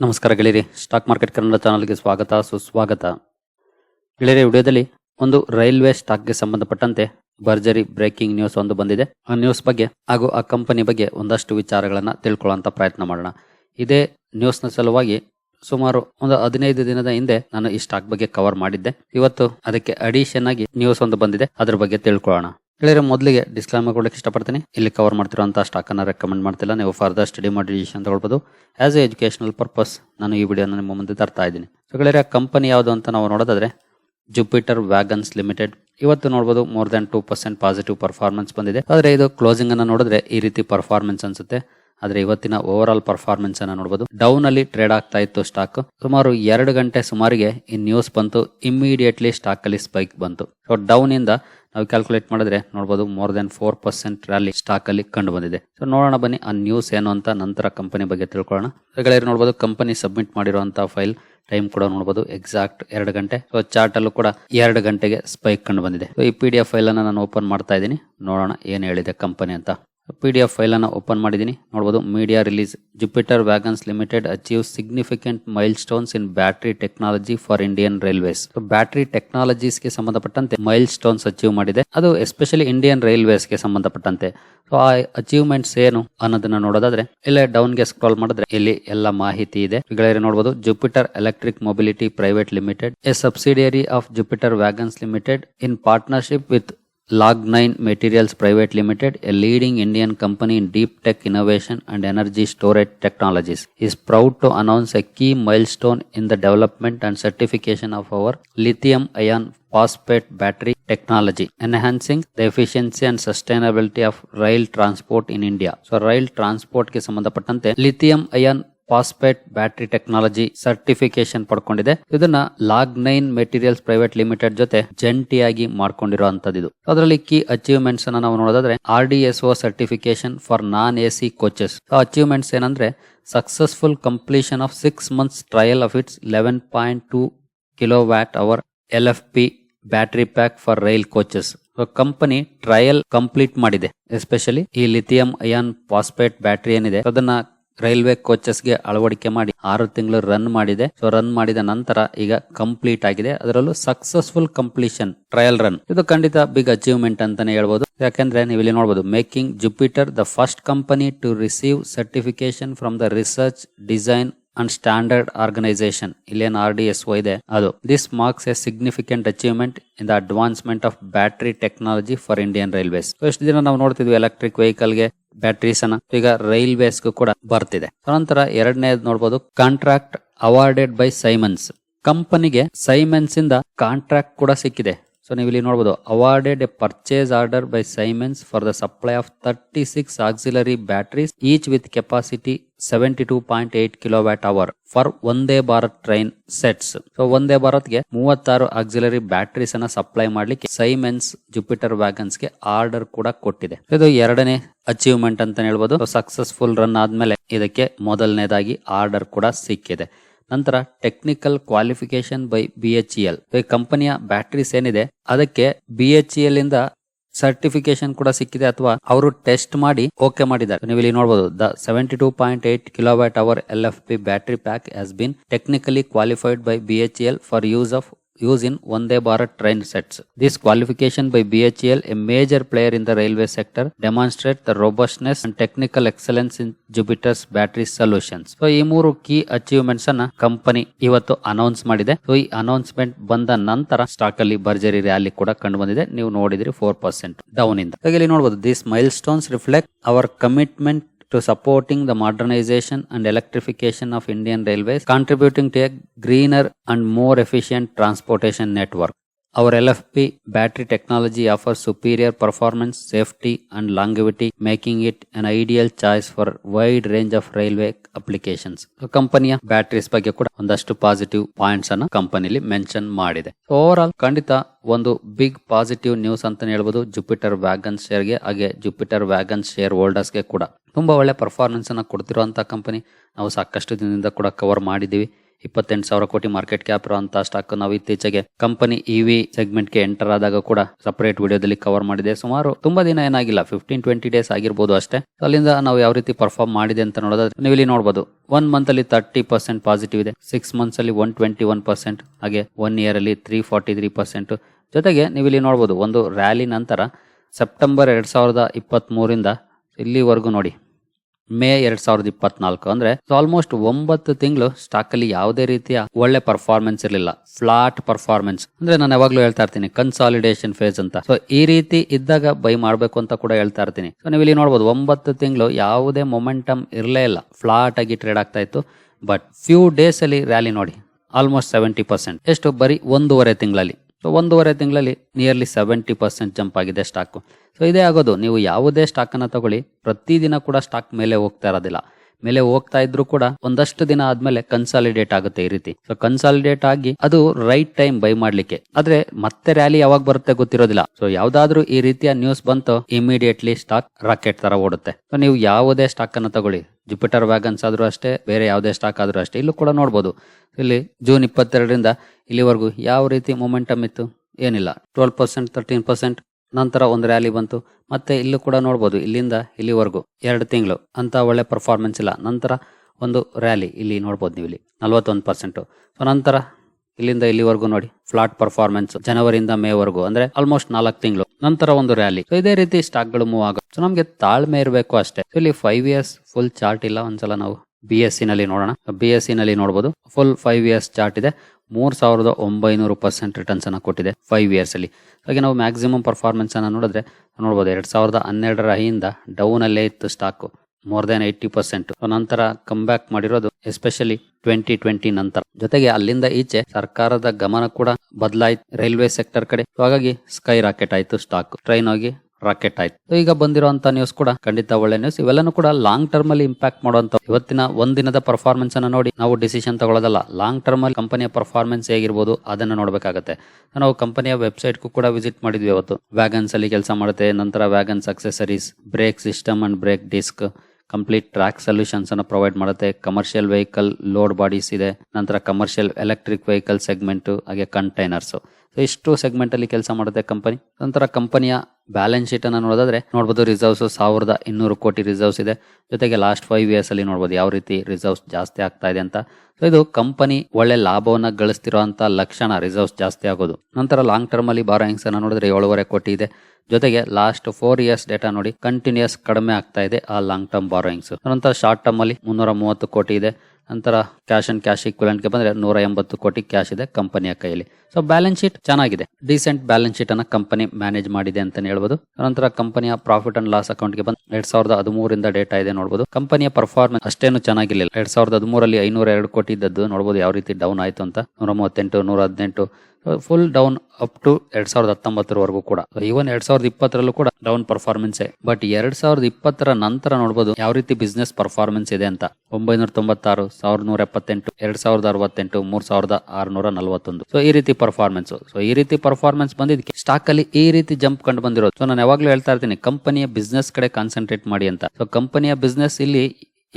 ನಮಸ್ಕಾರ ಗೆಳೆಯರಿ, stock market Kannada ಚಾನಲ್ಗೆ ಸ್ವಾಗತ, ಸುಸ್ವಾಗತ. ಗೆಳೆಯರಿ, ವಿಡಿಯೋದಲ್ಲಿ ಒಂದು ರೈಲ್ವೆ ಸ್ಟಾಕ್ಗೆ ಸಂಬಂಧಪಟ್ಟಂತೆ ಭರ್ಜರಿ ಬ್ರೇಕಿಂಗ್ ನ್ಯೂಸ್ ಒಂದು ಬಂದಿದೆ. ಆ ನ್ಯೂಸ್ ಬಗ್ಗೆ ಹಾಗೂ ಆ ಕಂಪನಿ ಬಗ್ಗೆ ಒಂದಷ್ಟು ವಿಚಾರಗಳನ್ನು ತಿಳ್ಕೊಳ್ಳೋಂಥ ಪ್ರಯತ್ನ ಮಾಡೋಣ. ಇದೇ ನ್ಯೂಸ್ನ ಸಲುವಾಗಿ ಸುಮಾರು ಒಂದು ಹದಿನೈದು ದಿನದ ಹಿಂದೆ ನಾನು ಈ ಸ್ಟಾಕ್ ಬಗ್ಗೆ ಕವರ್ ಮಾಡಿದ್ದೆ. ಇವತ್ತು ಅದಕ್ಕೆ ಅಡಿಷನ್ ಆಗಿ ನ್ಯೂಸ್ ಒಂದು ಬಂದಿದೆ. ಅದ್ರ ಬಗ್ಗೆ ತಿಳ್ಕೊಳ್ಳೋಣ. ಗೆಳೆಯರೆ ಮೊದಲಿಗೆ ಡಿಸ್ಕ್ಲೈಮರ್ ಕೊಡಕ್ಕೆ ಇಷ್ಟಪಡ್ತೀನಿ. ಇಲ್ಲಿ ಕವರ್ ಮಾಡ್ತಿರುವಂತಹ ಸ್ಟಾಕ್ ಅನ್ನ ರೆಕಮೆಂಡ್ ಮಾಡ್ತಿಲ್ಲ. ನೀವು ಫರ್ದರ್ ಸ್ಟಡಿ ಮಾಡಿ ಡಿಸಿಷನ್ ತಗೊಳ್ಬೋದು. ಆಸ್ ಎ ಎಜುಕೇಶನಲ್ ಪರ್ಪಸ್ ನಾನು ಈ ವಿಡಿಯೋನ ನಿಮ್ಮ ಮುಂದೆ ತರ್ತಾ ಇದ್ದೀನಿ. ಸೊ ಗೆಳೆಯರೆ ಕಂಪನಿ ಯಾವುದು ಅಂತ ನಾವು ನೋಡೋದಾದ್ರೆ ಜುಪಿಟರ್ ವ್ಯಾಗನ್ಸ್ ಲಿಮಿಟೆಡ್ ಇವತ್ತು ನೋಡ್ಬೋದು more than two percent positive performance ಬಂದಿದೆ. ಆದರೆ ಇದು ಕ್ಲೋಸಿಂಗ್ ಅನ್ನ ನೋಡಿದ್ರೆ ಈ ರೀತಿ ಪರ್ಫಾರ್ಮೆನ್ಸ್ ಅನ್ಸುತ್ತೆ. ಆದ್ರೆ ಇವತ್ತಿನ ಓವರ್ ಆಲ್ ಪರ್ಫಾರ್ಮೆನ್ಸ್ ಅನ್ನ ನೋಡಬಹುದು ಡೌನ್ ಅಲ್ಲಿ ಟ್ರೇಡ್ ಆಗ್ತಾ ಇತ್ತು ಸ್ಟಾಕ್ ಸುಮಾರು ಎರಡು ಗಂಟೆ ಸುಮಾರಿಗೆ ಈ ನ್ಯೂಸ್ ಬಂತು. ಇಮಿಡಿಯೇಟ್ಲಿ ಸ್ಟಾಕ್ ಅಲ್ಲಿ ಸ್ಪೈಕ್ ಬಂತು. ಸೊ ಡೌನ್ ಇಂದ ನಾವು ಕ್ಯಾಲ್ಕುಲೇಟ್ ಮಾಡಿದ್ರೆ ನೋಡಬಹುದು more than four percent rally stock ಅಲ್ಲಿ ಕಂಡು ಬಂದಿದೆ. ಸೊ ನೋಡೋಣ ಬನ್ನಿ ಆ ನ್ಯೂಸ್ ಏನು ಅಂತ ನಂತರ ಕಂಪನಿ ಬಗ್ಗೆ ತಿಳ್ಕೊಳ್ಳೋಣ. ನೋಡಬಹುದು ಕಂಪನಿ ಸಬ್ಮಿಟ್ ಮಾಡಿರುವಂತಹ ಫೈಲ್ ಟೈಮ್ ಕೂಡ ನೋಡಬಹುದು ಎಕ್ಸಾಕ್ಟ್ ಎರಡು ಗಂಟೆ. ಸೊ ಚಾರ್ಟ್ ಅಲ್ಲೂ ಕೂಡ ಎರಡು ಗಂಟೆಗೆ ಸ್ಪೈಕ್ ಕಂಡು ಬಂದಿದೆ. ಈ ಪಿ ಡಿ ಎಫ್ ಫೈಲ್ ಅನ್ನ ನಾನು ಓಪನ್ ಮಾಡ್ತಾ ಇದ್ದೀನಿ. ನೋಡೋಣ ಏನ್ ಹೇಳಿದೆ ಕಂಪನಿ ಅಂತ. ಪಿ ಡಿ ಎಫ್ ಫೈಲನ್ನು ಓಪನ್ ಮಾಡಿದ್ದೀನಿ. ನೋಡಬಹುದು media release. Jupiter wagons limited achieve significant milestones in battery technology for Indian railways battery ಟೆಕ್ನಾಲಜೀಸ್ಗೆ ಸಂಬಂಧಪಟ್ಟಂತೆ ಮೈಲ್ ಸ್ಟೋನ್ಸ್ ಅಚೀವ್ ಮಾಡಿದೆ. ಅದು ಎಸ್ಪೆಷಲಿ ಇಂಡಿಯನ್ ರೈಲ್ವೇಸ್ಗೆ ಸಂಬಂಧಪಟ್ಟಂತೆ. ಸೊ ಆ ಅಚೀವ್ಮೆಂಟ್ಸ್ ಏನು ಅನ್ನೋದನ್ನ ನೋಡೋದಾದ್ರೆ, ಇಲ್ಲೇ ಡೌನ್ಗೆ ಸ್ಕ್ರಾಲ್ ಮಾಡಿದ್ರೆ ಇಲ್ಲಿ ಎಲ್ಲ ಮಾಹಿತಿ ಇದೆ. ನೋಡಬಹುದು Jupiter electric mobility private limited a subsidiary of Jupiter wagons limited in partnership with Log9 Materials Private Limited, a leading Indian company in deep tech innovation and energy storage technologies, is proud to announce a key milestone in the development and certification of our lithium ion phosphate battery technology, enhancing the efficiency and sustainability of rail transport in India. So, rail transport ಗೆ ಸಂಬಂಧಪಟ್ಟಂತೆ lithium ion phosphate battery technology certification ಪಡ್ಕೊಂಡಿದೆ. ಇದನ್ನ log nine materials private limited ಜೊತೆ ಜಂಟಿಯಾಗಿ ಮಾಡ್ಕೊಂಡಿರುವಂತದ್ದು ಅದರಲ್ಲಿ key achievements ಅನ್ನ ನಾವು ನೋಡೋದಾದ್ರೆ R D S O certification for non A C coaches achievements ಏನಂದ್ರೆ successful completion of six months trial of its eleven point two kilowatt hour L F P battery pack for rail coaches company trial complete ಮಾಡಿದೆ. Especially ಈ lithium ion phosphate battery ಏನಿದೆ, ಅದನ್ನ railway ಕೋಚಸ್ಗೆ ಅಳವಡಿಕೆ ಮಾಡಿ ಆರು ತಿಂಗಳು run ಮಾಡಿದೆ. So run ಮಾಡಿದ ನಂತರ ಈಗ ಕಂಪ್ಲೀಟ್ ಆಗಿದೆ. ಅದರಲ್ಲೂ ಸಕ್ಸಸ್ಫುಲ್ ಕಂಪ್ಲೀಷನ್ ಟ್ರಯಲ್ ರನ್ ಇದು ಖಂಡಿತ ಬಿಗ್ ಅಚೀವ್ಮೆಂಟ್ ಅಂತಾನೆ ಹೇಳ್ಬೋದು. ಯಾಕಂದ್ರೆ ನೀವು ಇಲ್ಲಿ ನೋಡಬಹುದು making Jupiter the first company to receive certification from the research design and standard organisation ಇಲ್ಲೇನು ಆರ್ ಡಿ ಎಸ್ ಇದೆ. ಅದು this marks a significant achievement in the advancement of battery technology for Indian railways ಎಷ್ಟು ದಿನ ನಾವು ನೋಡ್ತಿದ್ವಿ electric ವೆಹಿಕಲ್ಗೆ. Batteries ಅನ್ನ ಈಗ ರೈಲ್ವೇಸ್ಗೂ ಕೂಡ ಬರ್ತಿದೆ. ನಂತರ ಎರಡನೇದು ನೋಡಬಹುದು ಕಾಂಟ್ರಾಕ್ಟ್ ಅವಾರ್ಡೆಡ್ ಬೈ ಸೈಮನ್ಸ್ ಕಂಪನಿಗೆ ಸೈಮನ್ಸ್ ಇಂದ ಕಾಂಟ್ರಾಕ್ಟ್ ಕೂಡ ಸಿಕ್ಕಿದೆ. ಸೊ ನೀವು ಇಲ್ಲಿ ನೋಡಬಹುದು awarded a purchase order by Siemens for the supply of thirty six auxiliary batteries each with capacity seventy two point eight kilowatt hour for Vande Bharat train sets so ಒಂದೇ ಭಾರತ್ಗೆ ಮೂವತ್ತಾರು auxiliary batteries ಅನ್ನ supply ಮಾಡ್ಲಿಕ್ಕೆ Siemens Jupiter ವ್ಯಾಗನ್ಸ್ಗೆ order ಕೂಡ ಕೊಟ್ಟಿದೆ. ಇದು ಎರಡನೇ ಅಚೀವ್ಮೆಂಟ್ ಅಂತ ಹೇಳ್ಬೋದು. ಸಕ್ಸಸ್ಫುಲ್ ರನ್ ಆದ್ಮೇಲೆ ಇದಕ್ಕೆ ಮೊದಲನೇದಾಗಿ ಆರ್ಡರ್ ಕೂಡ ಸಿಕ್ಕಿದೆ. ನಂತರ technical qualification by B H E L ಕಂಪನಿಯ ಬ್ಯಾಟ್ರೀಸ್ ಏನಿದೆ, ಅದಕ್ಕೆ ಬಿ ಎಚ್ ಇ ಎಲ್ ಇಂದ ಸರ್ಟಿಫಿಕೇಶನ್ ಕೂಡ ಸಿಕ್ಕಿದೆ ಅಥವಾ ಅವರು ಟೆಸ್ಟ್ ಮಾಡಿ ಓಕೆ ಮಾಡಿದ್ದಾರೆ. ನೀವು ಇಲ್ಲಿ ನೋಡಬಹುದು the seventy two point eight kilowatt hour L F P battery pack has been technically qualified by B H L for use of use in Vande Bharat train sets. This qualification by BHEL, a major player in the railway sector, demonstrates the robustness and technical excellence in Jupiter's battery solutions. So, ಈ ಮೂರು key achievements ಅನ್ನ company ಇವತ್ತು announce ಮಾಡಿದೆ so ಈ announcement ಬಂದ ನಂತರ stock ಅಲ್ಲಿ ಭರ್ಜರಿ ರ್ಯಾಲಿ ಕೂಡ ಕಂಡು ಬಂದಿದೆ ನೀವು ನೋಡಿದ್ರಿ ಫೋರ್ ಪರ್ಸೆಂಟ್ ಡೌನ್ ಇಂದ ಹಾಗೆ ಇಲ್ಲಿ ನೋಡಬಹುದು this milestones reflect our commitment to supporting the modernization and electrification of Indian Railways, contributing to a greener and more efficient transportation network. Our LFP battery technology offers superior performance, safety, and longevity, making it an ideal choice for wide range of railway applications ಕಂಪನಿಯ batteries ಬಗ್ಗೆ ಕೂಡ ಒಂದಷ್ಟು positive points ಅನ್ನ ಕಂಪನಿಲಿ mention ಮಾಡಿದೆ. Over all ಖಂಡಿತ ಒಂದು big positive news ಅಂತ ಹೇಳ್ಬೋದು. ಜುಪಿಟರ್ ವ್ಯಾಗನ್ ಶೇರ್ಗೆ ಹಾಗೆ ಜುಪಿಟರ್ ವ್ಯಾಗನ್ ಶೇರ್ ಹೋಲ್ಡರ್ಸ್ಗೆ ಕೂಡ. ತುಂಬಾ ಒಳ್ಳೆ ಪರ್ಫಾರ್ಮೆನ್ಸ್ ಅನ್ನ ಕೊಡ್ತಿರುವಂತಹ ಕಂಪನಿ ನಾವು ಸಾಕಷ್ಟು ದಿನದಿಂದ ಕೂಡ ಕವರ್ ಮಾಡಿದ್ದೀವಿ. ಇಪ್ಪತ್ತೆಂಟು ಸಾವಿರ ಕೋಟಿ ಮಾರ್ಕೆಟ್ ಕ್ಯಾಪ್ ಇರುವಂತಹ ಸ್ಟಾಕ್ ನಾವು ಇತ್ತೀಚೆಗೆ ಕಂಪನಿ ಇವಿ ಸೆಗ್ಮೆಂಟ್ಗೆ ಎಂಟರ್ ಆದಾಗ ಕೂಡ ಸಪರೇಟ್ ವಿಡಿಯೋದಲ್ಲಿ ಕವರ್ ಮಾಡಿದೆ. ಸುಮಾರು ತುಂಬಾ ದಿನ ಏನಾಗಿಲ್ಲ ಫಿಫ್ಟೀನ್ ಟ್ವೆಂಟಿ ಡೇಸ್ ಆಗಿರ್ಬೋದು ಅಷ್ಟೇ. ಅಲ್ಲಿಂದ ನಾವು ಯಾವ ರೀತಿ ಪರ್ಫಾರ್ಮ್ ಮಾಡಿದೆ ಅಂತ ನೋಡೋದಾದ್ರೆ, ನೀವು ಇಲ್ಲಿ ನೋಡಬಹುದು ಒನ್ ಮಂತ್ ಅಲ್ಲಿ ತರ್ಟಿ ಪರ್ಸೆಂಟ್ ಪಾಸಿಟಿವ್ ಇದೆ. ಸಿಕ್ಸ್ ಮಂತ್ಸ್ ಅಲ್ಲಿ ಒನ್ ಟ್ವೆಂಟಿ ಒನ್ ಪರ್ಸೆಂಟ್ ಹಾಗೆ ಒನ್ ಇಯರ್ ಅಲ್ಲಿ ತ್ರೀ ಫಾರ್ಟಿ ತ್ರೀ ಪರ್ಸೆಂಟ್ ಜೊತೆಗೆ ನೀವು ಇಲ್ಲಿ ನೋಡಬಹುದು ಒಂದು ರ್ಯಾಲಿ ನಂತರ ಸೆಪ್ಟೆಂಬರ್ ಎರಡ್ ಸಾವಿರದ ಇಪ್ಪತ್ತ್ ಮೂರಿಂದ ಇಲ್ಲಿವರೆಗೂ ನೋಡಿ. ಮೇ ಎರಡ್ ಸಾವಿರದ ಇಪ್ಪತ್ನಾಲ್ಕು ಅಂದ್ರೆ ಆಲ್ಮೋಸ್ಟ್ ಒಂಬತ್ತು ತಿಂಗಳು ಸ್ಟಾಕ್ ಅಲ್ಲಿ ಯಾವುದೇ ರೀತಿಯ ಒಳ್ಳೆ ಪರ್ಫಾರ್ಮೆನ್ಸ್ ಇರಲಿಲ್ಲ. ಫ್ಲಾಟ್ ಪರ್ಫಾರ್ಮೆನ್ಸ್ ಅಂದ್ರೆ ನಾನು ಯಾವಾಗ್ಲೂ ಹೇಳ್ತಾ ಇರ್ತೀನಿ ಕನ್ಸಾಲಿಡೇಷನ್ ಫೇಸ್ ಅಂತ. ಸೊ ಈ ರೀತಿ ಇದ್ದಾಗ ಬೈ ಮಾಡಬೇಕು ಅಂತ ಕೂಡ ಹೇಳ್ತಾ ಇರ್ತೀನಿ. ಸೊ ನೀವು ಇಲ್ಲಿ ನೋಡಬಹುದು ಒಂಬತ್ತು ತಿಂಗಳು ಯಾವುದೇ ಮೊಮೆಂಟಮ್ ಇರಲೇ ಇಲ್ಲ. ಫ್ಲಾಟ್ ಆಗಿ ಟ್ರೇಡ್ ಆಗ್ತಾ ಇತ್ತು. ಬಟ್ ಫ್ಯೂ ಡೇಸ್ ಅಲ್ಲಿ ರ್ಯಾಲಿ ನೋಡಿ ಆಲ್ಮೋಸ್ಟ್ ಸೆವೆಂಟಿ ಪರ್ಸೆಂಟ್ ಎಷ್ಟು? ಬರೀ ಒಂದೂವರೆ ತಿಂಗಳಲ್ಲಿ. ಸೊ ಒಂದೂವರೆ ತಿಂಗಳಲ್ಲಿ ನಿಯರ್ಲಿ ಸೆವೆಂಟಿ ಪರ್ಸೆಂಟ್ ಜಂಪ್ ಆಗಿದೆ ಸ್ಟಾಕು ಸೊ ಇದೇ ಆಗೋದು. ನೀವು ಯಾವುದೇ ಸ್ಟಾಕನ್ನು ತಗೊಳ್ಳಿ. ಪ್ರತಿದಿನ ಕೂಡ ಸ್ಟಾಕ್ ಮೇಲೆ ಹೋಗ್ತಾ ಇರೋದಿಲ್ಲ. ಮೇಲೆ ಹೋಗ್ತಾ ಇದ್ರು ಕೂಡ ಒಂದಷ್ಟು ದಿನ ಆದ್ಮೇಲೆ ಕನ್ಸಾಲಿಡೇಟ್ ಆಗುತ್ತೆ ಈ ರೀತಿ. ಸೊ ಕನ್ಸಾಲಿಡೇಟ್ ಆಗಿ ಅದು ರೈಟ್ ಟೈಮ್ ಬೈ ಮಾಡ್ಲಿಕ್ಕೆ. ಆದ್ರೆ ಮತ್ತೆ ರ್ಯಾಲಿ ಯಾವಾಗ ಬರುತ್ತೆ ಗೊತ್ತಿರೋದಿಲ್ಲ. ಸೊ ಯಾವ್ದಾದ್ರು ಈ ರೀತಿಯ ನ್ಯೂಸ್ ಬಂತು ಇಮಿಡಿಯೇಟ್ಲಿ ಸ್ಟಾಕ್ ರಾಕೆಟ್ ತರ ಓಡುತ್ತೆ. ಸೊ ನೀವು ಯಾವುದೇ ಸ್ಟಾಕ್ ಅನ್ನು ತಗೊಳ್ಳಿ. ಜುಪಿಟರ್ ವ್ಯಾಗನ್ಸ್ ಆದ್ರೂ ಅಷ್ಟೇ, ಬೇರೆ ಯಾವುದೇ ಸ್ಟಾಕ್ ಆದ್ರೂ ಅಷ್ಟೇ, ಇಲ್ಲೂ ಕೂಡ ನೋಡ್ಬೋದು. ಇಲ್ಲಿ ಜೂನ್ ಇಪ್ಪತ್ತೆರಡರಿಂದ ಇಲ್ಲಿವರೆಗೂ ಯಾವ ರೀತಿ ಮೊಮೆಂಟಮ್ ಇತ್ತು? ಏನಿಲ್ಲ. ಟ್ವೆಲ್ ಪರ್ಸೆಂಟ್ ತರ್ಟೀನ್ ಪರ್ಸೆಂಟ್ ನಂತರ ಒಂದು ರ್ಯಾಲಿ ಬಂತು. ಮತ್ತೆ ಇಲ್ಲೂ ಕೂಡ ನೋಡ್ಬೋದು, ಇಲ್ಲಿಂದ ಇಲ್ಲಿವರೆಗೂ ಎರಡು ತಿಂಗಳು ಅಂತ ಒಳ್ಳೆ ಪರ್ಫಾರ್ಮೆನ್ಸ್ ಇಲ್ಲ. ನಂತರ ಒಂದು ರ್ಯಾಲಿ ಇಲ್ಲಿ ನೋಡ್ಬೋದು ನೀವು ಇಲ್ಲಿ ನಲ್ವತ್ತೊಂದು ಪರ್ಸೆಂಟು ಸೊ ನಂತರ ಇಲ್ಲಿಂದ ಇಲ್ಲಿವರೆಗೂ ನೋಡಿ ಫ್ಲಾಟ್ ಪರ್ಫಾರ್ಮೆನ್ಸ್ ಜನವರಿಯಿಂದ ಮೇ ವರೆಗೂ ಅಂದ್ರೆ ಆಲ್ಮೋಸ್ಟ್ ನಾಲ್ಕು ತಿಂಗಳು. ನಂತರ ಒಂದು ರ್ಯಾಲಿ ಸೊ ಇದೇ ರೀತಿ ಸ್ಟಾಕ್ಗಳು ಮೂವ್ ಆಗುತ್ತೆ ಸೊ ನಮಗೆ ತಾಳ್ಮೆ ಇರಬೇಕು ಅಷ್ಟೇ. ಇಲ್ಲಿ ಫೈವ್ ಇಯರ್ಸ್ ಫುಲ್ ಚಾರ್ಟ್ ಇಲ್ಲ ಒಂದ್ಸಲ ನಾವು ಬಿ ಎಸ್ ಸಿ ನಲ್ಲಿ ನೋಡೋಣ. ಬಿ ಎಸ್ ಸಿ ನಲ್ಲಿ ನೋಡಬಹುದು ಫುಲ್ ಫೈವ್ ಇಯರ್ಸ್ ಚಾರ್ಟ್ ಇದೆ. ಮೂರ್ ಸಾವಿರದ ಒಂಬೈನೂರು ಪರ್ಸೆಂಟ್ ರಿಟರ್ನ್ಸ್ ಅನ್ನ ಕೊಟ್ಟಿದೆ ಫೈವ್ ಇಯರ್ಸ್ ಅಲ್ಲಿ. ಹಾಗೆ ನಾವು ಮ್ಯಾಕ್ಸಿಮಮ್ ಪರ್ಫಾರ್ಮೆನ್ಸ್ ಅನ್ನ ನೋಡಿದ್ರೆ ನೋಡಬಹುದು ಎರಡ್ ಸಾವಿರದ ಹನ್ನೆರಡರ ಹಿಂದ ಡೌನ್ ಅಲ್ಲೇ ಇತ್ತು stock more than eighty percent ನಂತರ ಕಮ್ ಬ್ಯಾಕ್ ಮಾಡಿರೋದು ಎಸ್ಪೆಷಲಿ ಟ್ವೆಂಟಿ ಟ್ವೆಂಟಿ ನಂತರ. ಜೊತೆಗೆ ಅಲ್ಲಿಂದ ಈಚೆ ಸರ್ಕಾರದ ಗಮನ ಕೂಡ ಬದಲಾಯ್ತು ರೈಲ್ವೆ ಸೆಕ್ಟರ್ ಕಡೆ. ಹಾಗಾಗಿ ಸ್ಕೈ ರಾಕೆಟ್ ಆಯಿತು ಸ್ಟಾಕ್ ಟ್ರೈನ್ ಹೋಗಿ ರಾಕೆಟ್ ಆಯ್ತು. ಈಗ ಬಂದಿರುವಂತ ನ್ಯೂಸ್ ಕೂಡ ಖಂಡಿತ ಒಳ್ಳೆ ನ್ಯೂಸ್ ಇವೆಲ್ಲನೂ ಕೂಡ ಲಾಂಗ್ ಟರ್ಮ್ ಅಲ್ಲಿ ಇಂಪ್ಯಾಕ್ಟ್ ಮಾಡುವಂತ ಇವತ್ತಿನ ಒಂದಿನದ ಪರ್ಫಾರ್ಮೆನ್ಸ್ ಅನ್ನ ನೋಡಿ ನಾವು ಡಿಸಿಷನ್ ತಗೊಳ್ಳೋದಲ್ಲ. ಲಾಂಗ್ ಟರ್ಮ್ ಅಲ್ಲಿ ಕಂಪನಿಯ ಪರ್ಫಾರ್ಮೆನ್ಸ್ ಹೇಗಿರ್ಬೋದು ಅದನ್ನ ನೋಡಬೇಕಾಗತ್ತೆ. ನಾವು ಕಂಪನಿಯ ವೆಬ್ಸೈಟ್ ಕೂಡ ವಿಸಿಟ್ ಮಾಡಿದ್ವಿ ಅವತ್ತು. ವ್ಯಾಗನ್ಸ್ ಅಲ್ಲಿ ಕೆಲಸ ಮಾಡುತ್ತೆ, ನಂತರ wagons accessories brake system and brake disc complete track solutions ಅನ್ನು ಪ್ರೊವೈಡ್ ಮಾಡುತ್ತೆ. ಕಮರ್ಷಿಯಲ್ ವೆಹಿಕಲ್ ಲೋಡ್ ಬಾಡೀಸ್ ಇದೆ, ನಂತರ ಕಮರ್ಷಿಯಲ್ ಎಲೆಕ್ಟ್ರಿಕ್ ವೆಹಿಕಲ್ ಸೆಗ್ಮೆಂಟ್ ಹಾಗೆ ಕಂಟೈನರ್ಸ್ ಇಷ್ಟು ಸೆಗ್ಮೆಂಟ್ ಅಲ್ಲಿ ಕೆಲಸ ಮಾಡುತ್ತೆ ಕಂಪನಿ ನಂತರ ಕಂಪನಿಯ ಬ್ಯಾಲೆನ್ಸ್ ಶೀಟ್ ಅನ್ನ ನೋಡೋದಾದ್ರೆ ನೋಡಬಹುದು ರಿಸರ್ವ್ಸ್ ಸಾವಿರದ ಇನ್ನೂರು ಕೋಟಿ ರಿಸರ್ವ್ಸ್ ಇದೆ. ಜೊತೆಗೆ ಲಾಸ್ಟ್ ಫೈವ್ ಇಯರ್ಸ್ ಅಲ್ಲಿ ನೋಡಬಹುದು ಯಾವ ರೀತಿ ರಿಸರ್ವ್ಸ್ ಜಾಸ್ತಿ ಆಗ್ತಾ ಇದೆ ಅಂತ. ಸೊ ಇದು ಕಂಪನಿ ಒಳ್ಳೆ ಲಾಭವನ್ನ ಗಳಿಸ್ತಿರುವಂತ ಲಕ್ಷಣ ರಿಸರ್ವ್ಸ್ ಜಾಸ್ತಿ ಆಗೋದು. ನಂತರ ಲಾಂಗ್ ಟರ್ಮ್ ಅಲ್ಲಿ ಬಾರೋಯಿಂಗ್ಸ್ ಅನ್ನ ನೋಡಿದ್ರೆ ಏಳುವರೆ ಕೋಟಿ ಇದೆ. ಜೊತೆಗೆ ಲಾಸ್ಟ್ ಫೋರ್ ಇಯರ್ಸ್ ಡೇಟಾ ನೋಡಿ ಕಂಟಿನ್ಯೂಸ್ ಕಡಿಮೆ ಆಗ್ತಾ ಇದೆ ಆ ಲಾಂಗ್ ಟರ್ಮ್ ಬಾರೋಯಿಂಗ್ಸ್ ನಂತರ ಶಾರ್ಟ್ ಟರ್ಮ್ ಅಲ್ಲಿ ಮುನ್ನೂರ ಮೂವತ್ತು ಕೋಟಿ ಇದೆ. ನಂತರ ಕ್ಯಾಶ್ ಅಂಡ್ ಕ್ಯಾಶ್ಗೆ ಬಂದ್ರೆ ನೂರ ಎಂಬತ್ತು ಕೋಟಿ ಕ್ಯಾಶ್ ಇದೆ ಕಂಪನಿಯ ಕೈಯಲ್ಲಿ. ಸೊ ಬ್ಯಾಲೆನ್ಸ್ ಶೀಟ್ ಚೆನ್ನಾಗಿದೆ. ಡಿಸೆಂಟ್ ಬ್ಯಾಲೆನ್ಸ್ ಶೀಟ್ ಅನ್ನ ಕಂಪನಿ ಮ್ಯಾನೇಜ್ ಮಾಡಿದೆ ಅಂತಾನೆ ಹೇಳ್ಬೋದು. ನಂತರ ಕಂಪನಿಯ ಪ್ರಾಫಿಟ್ ಅಂಡ್ ಲಾಸ್ ಅಕೌಂಟ್ಗೆ ಬಂದು ಎರಡ್ ಸಾವಿರದ ಹದಿಮೂರಿಂದ ಡೇಟಾ ಇದೆ ನೋಡಬಹುದು ಕಂಪನಿಯ ಪರ್ಫಾರ್ಮೆನ್ಸ್ ಅಷ್ಟೇನು ಚೆನ್ನಾಗಿರ್ಲಿಲ್ಲ. ಎರಡ್ ಸಾವಿರದ ಹದಿಮೂರಲ್ಲಿ ಐನೂರ ಎರಡು ಕೋಟಿ ಇದ್ದದ್ದು ನೋಡಬಹುದು ಯಾವ ರೀತಿ ಡೌನ್ ಆಯ್ತು ಅಂತ. ನೂರ ಮೂವತ್ತೆಂಟು, ನೂರ ಹದಿನೆಂಟು ಫುಲ್ ಡೌನ್ ಅಪ್ ಟು ಎರಡ್ ಸಾವಿರದ ಹತ್ತೊಂಬತ್ತರವರೆಗೂ ಕೂಡ. ಈವನ್ ಎರಡ್ ಸಾವಿರದ ಇಪ್ಪತ್ತರಲ್ಲೂ ಕೂಡ ಡೌನ್ ಪರ್ಫಾರ್ಮೆನ್ಸ್ ಬಟ್ ಎರಡ್ ಸಾವಿರದ ಇಪ್ಪತ್ತರ ನಂತರ ನೋಡಬಹುದು ಯಾವ ರೀತಿ ಬಿಸ್ನೆಸ್ ಪರ್ಫಾರ್ಮೆನ್ಸ್ ಇದೆ ಅಂತ. ಒಂಬೈನೂರ ತೊಂಬತ್ತಾರು ಸಾವಿರದ ನೂರ ಎಪ್ಪತ್ತೆಂಟು ಎರಡ್ ಸಾವಿರದ ಅರವತ್ತೆಂಟು, ಮೂರ್ ಸಾವಿರದ ಆರುನೂರ ನಲವತ್ತೊಂದು ಸೊ ಈ ರೀತಿ ಪರ್ಫಾರ್ಮೆನ್ಸ್ ಸೊ ಈ ರೀತಿ ಪರ್ಫಾರ್ಮೆನ್ಸ್ ಬಂದಿದ್ದಕ್ಕೆ ಸ್ಟಾಕ್ ಅಲ್ಲಿ ಈ ರೀತಿ ಜಂಪ್ ಕಂಡು ಬಂದಿರೋದು. ಸೊ ನಾನು ಯಾವಾಗ್ಲೂ ಹೇಳ್ತಾ ಇರ್ತೀನಿ ಕಂಪನಿಯ ಬಿಸ್ನೆಸ್ ಕಡೆ ಕಾನ್ಸಂಟ್ರೇಟ್ ಮಾಡಿ ಅಂತ. ಸೊ ಕಂಪನಿಯ ಬಿಸ್ನೆಸ್ ಇಲ್ಲಿ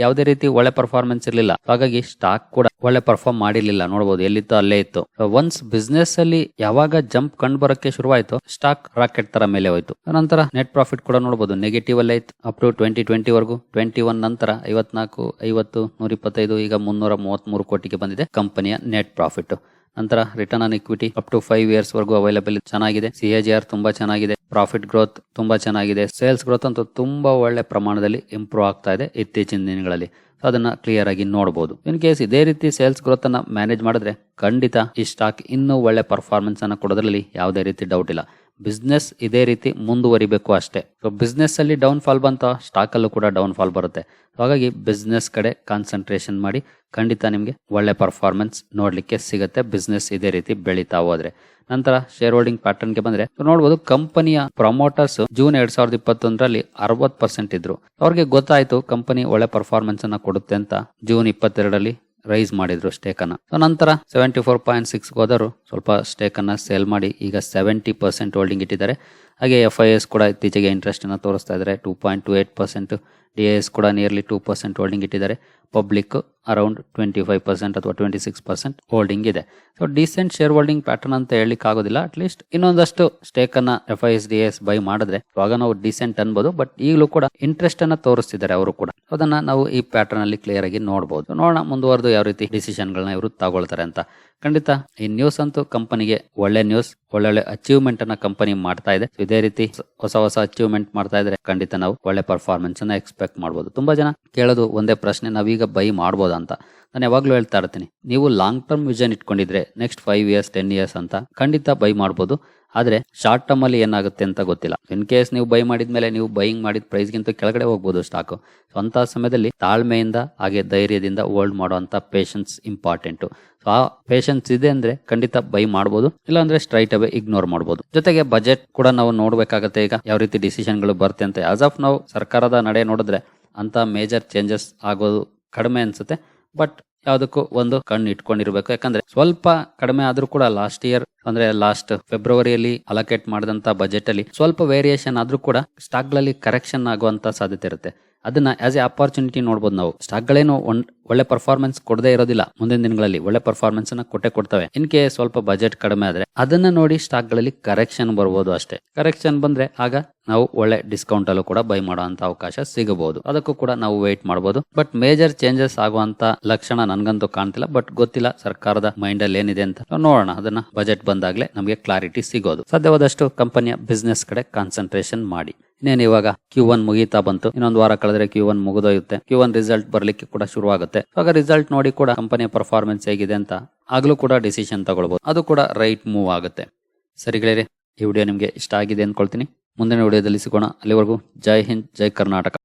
ಯಾವುದೇ ರೀತಿ ಒಳ್ಳೆ ಪರ್ಫಾರ್ಮೆನ್ಸ್ ಇರಲಿಲ್ಲ. ಹಾಗಾಗಿ ಸ್ಟಾಕ್ ಕೂಡ ಒಳ್ಳೆ ಪರ್ಫಾರ್ಮ್ ಮಾಡಿರ್ಲಿಲ್ಲ. ನೋಡಬಹುದು ಎಲ್ಲಿತ್ತು ಅಲ್ಲೇ ಇತ್ತು. ಒನ್ಸ್ ಬಿಸ್ನೆಸ್ ಅಲ್ಲಿ ಯಾವಾಗ ಜಂಪ್ ಕಂಡು ಬರಕ್ಕೆ ಶುರುವಾಯಿತು ಸ್ಟಾಕ್ ರಾಕೆಟ್ ತರ ಮೇಲೆ ಹೋಯ್ತು. ನಂತರ ನೆಟ್ ಪ್ರಾಫಿಟ್ ಕೂಡ ನೋಡಬಹುದು ನೆಗೆಟಿವ್ ಅಲ್ಲೇ ಇತ್ತು. ಅಪ್ ಟು ಟ್ವೆಂಟಿ ಟ್ವೆಂಟಿ ವರೆಗೂ. ಟ್ವೆಂಟಿ ಒನ್ ನಂತರ ಐವತ್ನಾಲ್ಕು, ಐವತ್ತು ನೂರ ಇಪ್ಪತ್ತೈದು ಈಗ ಮುನ್ನೂರ ಮೂವತ್ತ್ ಮೂರು ಕೋಟಿಗೆ ಬಂದಿದೆ ಕಂಪನಿಯ ನೆಟ್ ಪ್ರಾಫಿಟ್ ನಂತರ return on equity up to five years ವರೆಗೂ ಅವೈಲೇಬಲ್ ಚೆನ್ನಾಗಿದೆ. ಸಿ ಎ ಜಿ ಆರ್ ತುಂಬಾ ಚೆನ್ನಾಗಿದೆ. ಪ್ರಾಫಿಟ್ ಗ್ರೋತ್ ತುಂಬಾ ಚೆನ್ನಾಗಿದೆ. ಸೇಲ್ಸ್ ಗ್ರೋತ್ ಅಂತೂ ತುಂಬಾ ಒಳ್ಳೆ ಪ್ರಮಾಣದಲ್ಲಿ ಇಂಪ್ರೂವ್ ಆಗ್ತಾ ಇದೆ ಇತ್ತೀಚಿನ ದಿನಗಳಲ್ಲಿ. ಅದನ್ನ ಕ್ಲಿಯರ್ ಆಗಿ ನೋಡಬಹುದು ಇನ್ ಕೇಸ್ ಇದೇ ರೀತಿ ಸೇಲ್ಸ್ ಗ್ರೋತ್ ಅನ್ನ ಮ್ಯಾನೇಜ್ ಮಾಡಿದ್ರೆ ಖಂಡಿತ ಈ ಸ್ಟಾಕ್ ಇನ್ನೂ ಒಳ್ಳೆ ಪರ್ಫಾರ್ಮೆನ್ಸ್ ಅನ್ನ ಕೊಡೋದ್ರಲ್ಲಿ ಯಾವುದೇ ರೀತಿ ಡೌಟ್ ಇಲ್ಲ. ಬಿಸ್ನೆಸ್ ಇದೇ ರೀತಿ ಮುಂದುವರಿಬೇಕು ಅಷ್ಟೇ. ಸೊ ಬಿಸ್ನೆಸ್ ಅಲ್ಲಿ ಡೌನ್ ಫಾಲ್ ಬಂತ ಸ್ಟಾಕ್ ಅಲ್ಲೂ ಕೂಡ ಡೌನ್ ಫಾಲ್ ಬರುತ್ತೆ ಹಾಗಾಗಿ ಬಿಸ್ನೆಸ್ ಕಡೆ ಕಾನ್ಸಂಟ್ರೇಷನ್ ಮಾಡಿ, ಖಂಡಿತ ನಿಮಗೆ ಒಳ್ಳೆ ಪರ್ಫಾರ್ಮೆನ್ಸ್ ನೋಡಲಿಕ್ಕೆ ಸಿಗುತ್ತೆ. ಬಿಸ್ನೆಸ್ ಇದೇ ರೀತಿ ಬೆಳೀತಾ ಹೋದ್ರೆ. ನಂತರ ಶೇರ್ ಹೋಲ್ಡಿಂಗ್ ಪ್ಯಾಟರ್ನ್ಗೆ ಬಂದ್ರೆ ನೋಡಬಹುದು ಕಂಪನಿಯ ಪ್ರಮೋಟರ್ಸ್ ಜೂನ್ ಎರಡ್ ಸಾವಿರದ ಇಪ್ಪತ್ತೊಂದರಲ್ಲಿ ಅರವತ್ ಪರ್ಸೆಂಟ್ ಇದ್ರು. ಅವ್ರಿಗೆ ಗೊತ್ತಾಯ್ತು ಕಂಪನಿ ಒಳ್ಳೆ ಪರ್ಫಾರ್ಮೆನ್ಸ್ ಅನ್ನ ಕೊಡುತ್ತೆ ಅಂತ ಜೂನ್ ಇಪ್ಪತ್ತೆರಡರಲ್ಲಿ. ರೈಸ್ ಮಾಡಿದ್ರು ಸ್ಟೇಕ್ ಅನ್ನ. ಸೊ ನಂತರ ಸೆವೆಂಟಿ ಫೋರ್ ಪಾಯಿಂಟ್ ಸಿಕ್ಸ್ ಹೋದರು ಸ್ವಲ್ಪ ಸ್ಟೇಕ್ ಅನ್ನ ಸೇಲ್ ಮಾಡಿ, ಈಗ ಸೆವೆಂಟಿ ಪರ್ಸೆಂಟ್ ಹೋಲ್ಡಿಂಗ್ ಇಟ್ಟಿದ್ದಾರೆ. ಹಾಗೆ ಎಫ್ ಐ ಎಸ್ ಕೂಡ ಇತ್ತೀಚೆಗೆ ಇಂಟ್ರೆಸ್ಟ್ ಅನ್ನ ತೋರಿಸ್ತಾ ಇದ್ದಾರೆ two point two eight percent D S ಕೂಡ ನಿಯರ್ಲಿ ಟೂ ಪರ್ಸೆಂಟ್ ಹೋಲ್ಡಿಂಗ್ ಇಟ್ಟಿದ್ದಾರೆ. Public around twenty five percent ಅಥವಾ ಟ್ವೆಂಟಿ ಸಿಕ್ಸ್ ಪರ್ಸೆಂಟ್ ಹೋಲ್ಡಿಂಗ್ ಇದೆ. So decent shareholding pattern ಅಂತ ಹೇಳಿಕ್ ಆಗೋದಿಲ್ಲ. ಅಟ್ಲೀಸ್ಟ್ ಇನ್ನೊಂದಷ್ಟು ಸ್ಟೇಕ್ ಅನ್ನ F I S D S buy ಮಾಡಿದ್ರೆ ಇವಾಗ ನಾವು ಡಿಸೆಂಟ್ ಅನ್ಬೋದು. ಬಟ್ ಈಗಲೂ ಕೂಡ ಇಂಟ್ರೆಸ್ಟ್ ಅನ್ನ ತೋರಿಸ್ತಿದ್ದಾರೆ ಅವರು ಕೂಡ. ಅದನ್ನ ನಾವು ಈ ಪ್ಯಾಟರ್ನ್ ಅಲ್ಲಿ ಕ್ಲಿಯರ್ ಆಗಿ ನೋಡಬಹುದು ನೋಡೋಣ ಮುಂದುವರೆದು ಯಾವ ರೀತಿ ಡಿಸಿಷನ್ ಗಳನ್ನ ಇವರು ತಗೊಳ್ತಾರೆ ಅಂತ. ಖಂಡಿತ ಈ ನ್ಯೂಸ್ ಅಂತೂ ಕಂಪನಿಗೆ ಒಳ್ಳೆ ನ್ಯೂಸ್ ಒಳ್ಳೊಳ್ಳೆ ಅಚೀವ್ಮೆಂಟ್ ಅನ್ನ ಕಂಪನಿ ಮಾಡ್ತಾ ಇದೆ. ಇದೇ ರೀತಿ ಹೊಸ ಹೊಸ ಅಚೀವ್ಮೆಂಟ್ ಮಾಡ್ತಾ ಇದ್ರೆ ಖಂಡಿತ ನಾವು ಒಳ್ಳೆ ಪರ್ಫಾರ್ಮೆನ್ಸ್ ಅನ್ನ ಎಕ್ಸ್ಪೆಕ್ಟ್ ಮಾಡಬಹುದು ತುಂಬಾ ಜನ ಕೇಳೋದು ಒಂದೇ ಪ್ರಶ್ನೆ, ನಾವೀಗ ಬೈ ಮಾಡ್ಬೋದಾ ಅಂತ. ನಾನು ಯಾವಾಗ್ಲೂ ಹೇಳ್ತಾ ಇರ್ತೀನಿ, ನೀವು long term vision ಇಟ್ಕೊಂಡಿದ್ರೆ next five years ten years ಅಂತ ಖಂಡಿತ ಬೈ ಮಾಡ್ಬೋದು. ಆದ್ರೆ ಶಾರ್ಟ್ ಟರ್ಮ್ ಅಲ್ಲಿ ಏನಾಗುತ್ತೆ ಅಂತ ಗೊತ್ತಿಲ್ಲ. ಇನ್ ಕೇಸ್ ನೀವು ಬೈ ಮಾಡಿದ್ಮೇಲೆ ನೀವು ಬೈಯಿಂಗ್ ಮಾಡಿದ ಪ್ರೈಸ್ ಗಿಂತ ಕೆಳಗಡೆ ಹೋಗ್ಬೋದು ಸ್ಟಾಕ್ ಅಂತ ಸಮಯದಲ್ಲಿ ತಾಳ್ಮೆಯಿಂದ ಹಾಗೆ ಧೈರ್ಯದಿಂದ ಹೋಲ್ಡ್ ಮಾಡುವಂತ ಪೇಷನ್ಸ್ ಇಂಪಾರ್ಟೆಂಟ್ ಆ ಪೇಷನ್ಸ್ ಇದೆ ಅಂದ್ರೆ ಖಂಡಿತ ಬೈ ಮಾಡ್ಬೋದು, ಇಲ್ಲಾಂದ್ರೆ ಸ್ಟ್ರೈಟ್ ಅವೇ ಇಗ್ನೋರ್ ಮಾಡಬಹುದು ಜೊತೆಗೆ ಬಜೆಟ್ ಕೂಡ ನಾವು ನೋಡ್ಬೇಕಾಗತ್ತೆ ಈಗ ಯಾವ ರೀತಿ ಡಿಸಿಷನ್ಗಳು ಬರುತ್ತೆ ಅಂತ. ಆಸ್ ಆಫ್ ನಾವು ಸರ್ಕಾರದ ನಡೆ ನೋಡಿದ್ರೆ ಅಂತ ಮೇಜರ್ ಚೇಂಜಸ್ ಆಗೋದು ಕಡಿಮೆ ಅನ್ಸುತ್ತೆ. ಬಟ್ ಯಾವುದಕ್ಕೂ ಒಂದು ಕಣ್ಣು ಇಟ್ಕೊಂಡಿರ್ಬೇಕು. ಯಾಕಂದ್ರೆ ಸ್ವಲ್ಪ ಕಡಿಮೆ ಆದ್ರೂ ಕೂಡ ಲಾಸ್ಟ್ ಇಯರ್ ಅಂದ್ರೆ ಲಾಸ್ಟ್ ಫೆಬ್ರವರಿಯಲ್ಲಿ ಅಲೋಕೇಟ್ ಮಾಡಿದಂತ ಬಜೆಟ್ ಅಲ್ಲಿ ಸ್ವಲ್ಪ ವೇರಿಯೇಷನ್ ಆದ್ರೂ ಕೂಡ ಸ್ಟಾಕ್ಗಳಲ್ಲಿ ಕರೆಕ್ಷನ್ ಆಗುವಂತ ಸಾಧ್ಯತೆ ಇರುತ್ತೆ. ಅದನ್ನ ಆಸ್ ಎ ಅಪಾರ್ಚುನಿಟಿ ನೋಡಬಹುದು ನಾವು. ಸ್ಟಾಕ್ ಗಳೇನು ಒಳ್ಳೆ ಪರ್ಫಾರ್ಮೆನ್ಸ್ ಕೊಡದೇ ಇರೋದಿಲ್ಲ. ಮುಂದಿನ ದಿನಗಳಲ್ಲಿ ಒಳ್ಳೆ ಪರ್ಫಾರ್ಮೆನ್ಸ್ ಅನ್ನ ಕೊಟ್ಟೆ ಕೊಡ್ತವೆ. ಇನ್ ಕೇಸ್ ಸ್ವಲ್ಪ ಬಜೆಟ್ ಕಡಿಮೆ ಆದ್ರೆ, ಅದನ್ನ ನೋಡಿ ಸ್ಟಾಕ್ಗಳಲ್ಲಿ ಕರೆಕ್ಷನ್ ಬರಬಹುದು ಅಷ್ಟೇ. ಕರೆಕ್ಷನ್ ಬಂದ್ರೆ ಆಗ ನಾವು ಒಳ್ಳೆ ಡಿಸ್ಕೌಂಟ್ ಅಲ್ಲೂ ಕೂಡ ಬೈ ಮಾಡುವಂತ ಅವಕಾಶ ಸಿಗಬಹುದು. ಅದಕ್ಕೂ ಕೂಡ ನಾವು ವೇಟ್ ಮಾಡಬಹುದು ಬಟ್ ಮೇಜರ್ ಚೇಂಜಸ್ ಆಗುವಂತ ಲಕ್ಷಣ ನನ್ಗಂತೂ ಕಾಣ್ತಿಲ್ಲ. ಬಟ್ ಗೊತ್ತಿಲ್ಲ ಸರ್ಕಾರದ ಮೈಂಡ್ ಅಲ್ಲಿ ಏನಿದೆ ಅಂತ ನೋಡೋಣ. ಅದನ್ನ ಬಜೆಟ್ ಬಂದಾಗ್ಲೇ ನಮಗೆ ಕ್ಲಾರಿಟಿ ಸಿಗೋದು. ಸಾಧ್ಯವಾದಷ್ಟು ಕಂಪನಿಯ ಬಿಸ್ನೆಸ್ ಕಡೆ ಕಾನ್ಸಂಟ್ರೇಷನ್ ಮಾಡಿ. ಇನ್ನೇನು ಇವಾಗ ಕ್ಯೂ ಒನ್ ಮುಗೀತಾ ಬಂತು. ಇನ್ನೊಂದು ವಾರ ಕಳೆದ್ರೆ ಕ್ಯೂ ಒನ್ ಮುಗಿದೋಯುತ್ತೆ ಕ್ಯೂ ಒನ್ ರಿಸಲ್ಟ್ ಬರ್ಲಿಕ್ಕೆ ಕೂಡ ಶುರುವಾಗುತ್ತೆ. ಆಗ ರಿಸಲ್ಟ್ ನೋಡಿ ಕೂಡ ಕಂಪನಿಯ ಪರ್ಫಾರ್ಮೆನ್ಸ್ ಹೇಗಿದೆ ಅಂತ ಆಗ್ಲೂ ಕೂಡ ಡಿಸಿಷನ್ ತಗೊಳ್ಬಹುದು ಅದು ಕೂಡ ರೈಟ್ ಮೂವ್ ಆಗುತ್ತೆ. ಸರಿ ಈ ವಿಡಿಯೋ ನಿಮಗೆ ಇಷ್ಟ ಆಗಿದೆ ಅಂದ್ಕೊಳ್ತೀನಿ ಮುಂದಿನ ವಿಡಿಯೋದಲ್ಲಿ ಸಿಗೋಣ ಅಲ್ಲಿವರೆಗೂ ಜೈ ಹಿಂದ್, ಜೈ ಕರ್ನಾಟಕ.